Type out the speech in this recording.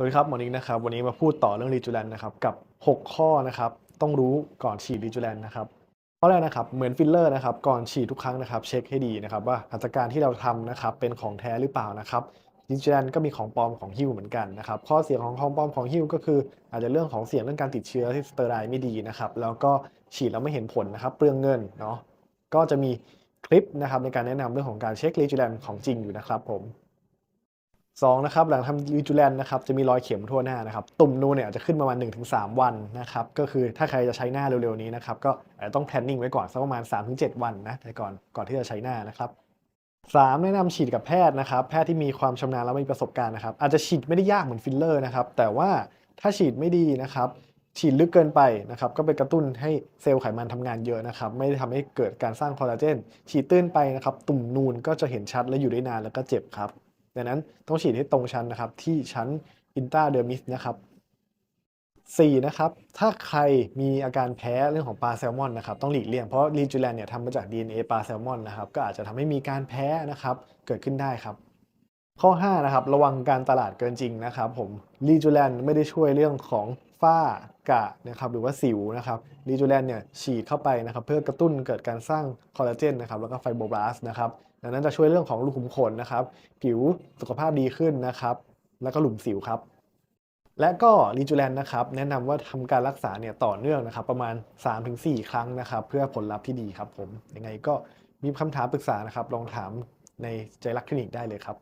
สวัสดีครับหมอนิกนะครับวันนี้มาพูดต่อเรื่องรีจูแลนนะครับกับ 6 ข้อนะครับต้องรู้ก่อนฉีดรีจูแลนนะครับข้อแรกนะครับเหมือนฟิลเลอร์นะครับก่อนฉีดทุกครั้งนะครับเช็คให้ดีนะครับว่าหัตถการที่เราทำนะครับเป็นของแท้หรือเปล่านะครับรีจูแลนก็มีของปลอมของฮิ้วเหมือนกันนะครับข้อเสียของของปลอมของฮิ้วก็คือ อาจจะเรื่องของเสี่ยงเรื่องการติดเชื้อที่สเตอร์ไดน์ไม่ดีนะครับแล้วก็ฉีดแล้วไม่เห็นผลนะครับเปลืองเงินเนาะก็จะมีคลิปนะครับในการแนะนำเรื่องของการเช็ครีจูแลนของจริงอยู่นะครับผม สองนะครับหลังทำรีจูแลนนะครับจะมีรอยเข็มทั่วหน้านะครับตุ่มนูนเนี่ยอาจจะขึ้นประมาณ 1-3 วันนะครับก็คือถ้าใครจะใช้หน้าเร็วๆนี้นะครับก็ต้อง planning ไว้ก่อนสักประมาณ 3-7 วันนะแต่ก่อนก่อนที่จะใช้หน้านะครับสามแนะนำฉีดกับแพทย์นะครับแพทย์ที่มีความชำนาญและมีประสบการณ์นะครับอาจจะฉีดไม่ได้ยากเหมือนฟิลเลอร์นะครับแต่ว่าถ้าฉีดไม่ดีนะครับฉีดลึกเกินไปนะครับก็ไปกระตุ้นให้เซลล์ไขมันทำงานเยอะนะครับไม่ได้ทำให้เกิดการสร้างคอลลาเจนฉีดตื้นไปนะครับตุ่มนูนก็จะเห็นชัดและอยู่ได้นานแล้วก็เจ็บครับ ดังนั้นต้องฉีดให้ตรงชั้นนะครับ ที่ชั้นอินตาเดอร์มิสนะครับ 4. นะครับ ถ้าใครมีอาการแพ้เรื่องของปลาแซลมอนนะครับ ต้องหลีกเลี่ยง เพราะรีจูแลนเนี่ยทำมาจาก DNA ปลาแซลมอนนะครับ ก็อาจจะทำให้มีการแพ้นะครับ เกิดขึ้นได้ครับ ข้อ 5 นะครับ ระวังการตลาดเกินจริงนะครับ ผมรีจูแลนไม่ได้ช่วยเรื่องของ ฝ้ากะนะครับหรือว่าสิวนะครับรีจูแลนเนี่ยฉีดเข้าไปนะครับเพื่อกระตุ้นเกิดการสร้างคอลลาเจนนะครับแล้วก็ไฟโบบลาสต์นะครับดังนั้นจะช่วยเรื่องของรูขุมขนนะครับผิวสุขภาพดีขึ้นนะครับ แล้วก็หลุมสิวครับและก็รีจูแลนนะครับแนะนำว่าทำการรักษาเนี่ยต่อเนื่องนะครับ ประมาณ 3-4 ครั้งนะครับ เพื่อผลลัพธ์ที่ดีครับผมยังไงก็มีคำถามปรึกษานะครับ ลองถามในใจรักคลินิกได้เลยครับ